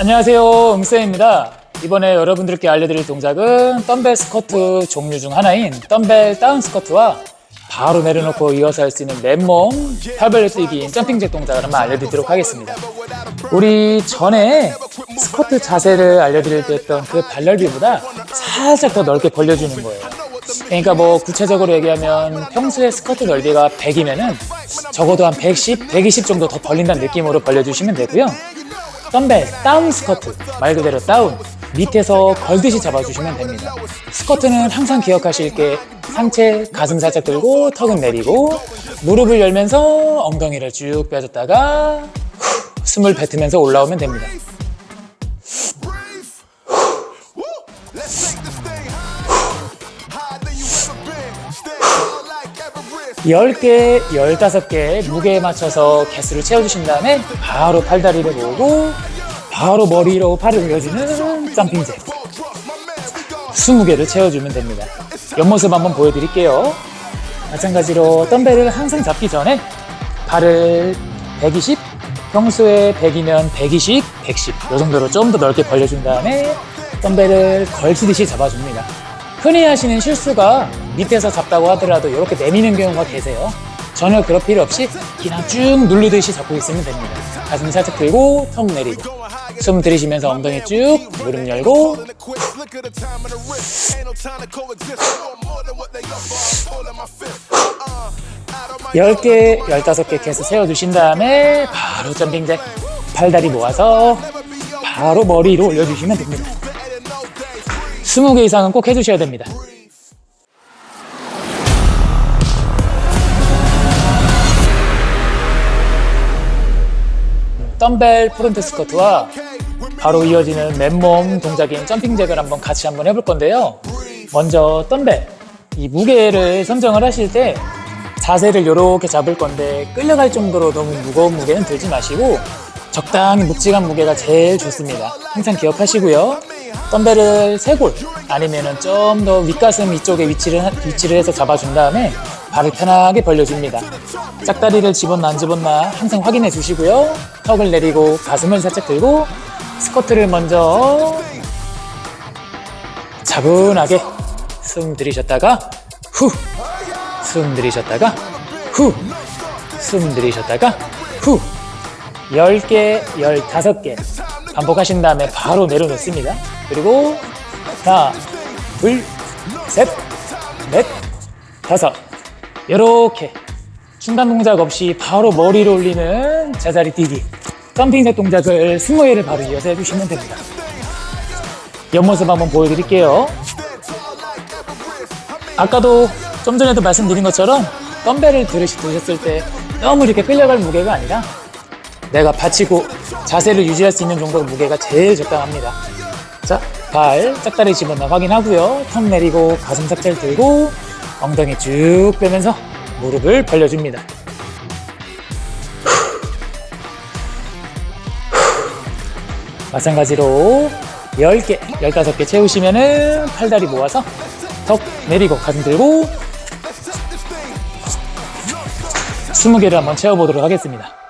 안녕하세요. 응쌤입니다. 이번에 여러분들께 알려드릴 동작은 덤벨 스쿼트 종류 중 하나인 덤벨 다운 스쿼트와 바로 내려놓고 이어서 할 수 있는 맨몸 팔벌려 뛰기인 점핑잭 동작을 한번 알려드리도록 하겠습니다. 우리 전에 스쿼트 자세를 알려드릴 때 했던 그 발넓이보다 살짝 더 넓게 벌려주는 거예요. 그러니까 뭐 구체적으로 얘기하면 평소에 스쿼트 넓이가 100이면은 적어도 한 110, 120 정도 더 벌린다는 느낌으로 벌려주시면 되고요. 덤벨 다운 스쿼트 말 그대로 다운 밑에서 걸듯이 잡아주시면 됩니다. 스쿼트는 항상 기억하실 게 상체 가슴 살짝 들고 턱은 내리고 무릎을 열면서 엉덩이를 쭉 빼줬다가 후, 숨을 뱉으면서 올라오면 됩니다. 열개 15개 무게에 맞춰서 개수를 채워주신 다음에 바로 팔다리를 모으고 바로 머리로 팔을 올려주는 점핑잭 20개를 채워주면 됩니다. 옆모습 한번 보여드릴게요. 마찬가지로 덤벨을 항상 잡기 전에 발을 120, 평소에 100이면 120, 110, 이 정도로 좀 더 넓게 벌려준 다음에 덤벨을 걸치듯이 잡아줍니다. 흔히 하시는 실수가 밑에서 잡다고 하더라도 이렇게 내미는 경우가 계세요. 전혀 그럴 필요 없이 그냥 쭉 누르듯이 잡고 있으면 됩니다. 가슴 살짝 들고 턱 내리고 숨 들이쉬면서 엉덩이 쭉 무릎 열고 열개 15개 개수 세워주신 다음에 바로 점핑잭 팔다리 모아서 바로 머리 위로 올려주시면 됩니다. 20개 이상은 꼭 해주셔야 됩니다. 덤벨 프론트 스쿼트와 바로 이어지는 맨몸 동작인 점핑 잭을 한번 같이 한번 해볼 건데요. 먼저 덤벨 이 무게를 선정을 하실 때 자세를 이렇게 잡을 건데 끌려갈 정도로 너무 무거운 무게는 들지 마시고 적당히 묵직한 무게가 제일 좋습니다. 항상 기억하시고요. 덤벨을 세골 아니면은 좀 더 윗가슴 이쪽에 위치를 하- 위치를 해서 잡아준 다음에 발을 편하게 벌려줍니다. 짝다리를 집었나 안 집었나 항상 확인해 주시고요. 턱을 내리고 가슴을 살짝 들고 스쿼트를 먼저 차분하게 숨 들이셨다가 후, 숨 들이셨다가 후, 숨 들이셨다가 후. 10개, 15개 반복하신 다음에 바로 내려놓습니다. 그리고 하나, 둘, 셋, 넷, 다섯 이렇게 중단 동작 없이 바로 머리를 올리는 제자리 뛰기 점핑셋 동작을 20개를 바로 이어서 해주시면 됩니다. 옆모습 한번 보여드릴게요. 아까도 좀 전에도 말씀드린 것처럼 덤벨을 들으시, 드셨을 때 너무 이렇게 끌려갈 무게가 아니라 내가 받치고 자세를 유지할 수 있는 정도의 무게가 제일 적당합니다. 자, 발 짝다리 집어넣어 확인하고요. 턱 내리고 가슴 살짝 들고 엉덩이 쭉 빼면서 무릎을 벌려줍니다. 마찬가지로 10개, 15개 채우시면은 팔다리 모아서 턱 내리고 가슴 들고 20개를 한번 채워보도록 하겠습니다.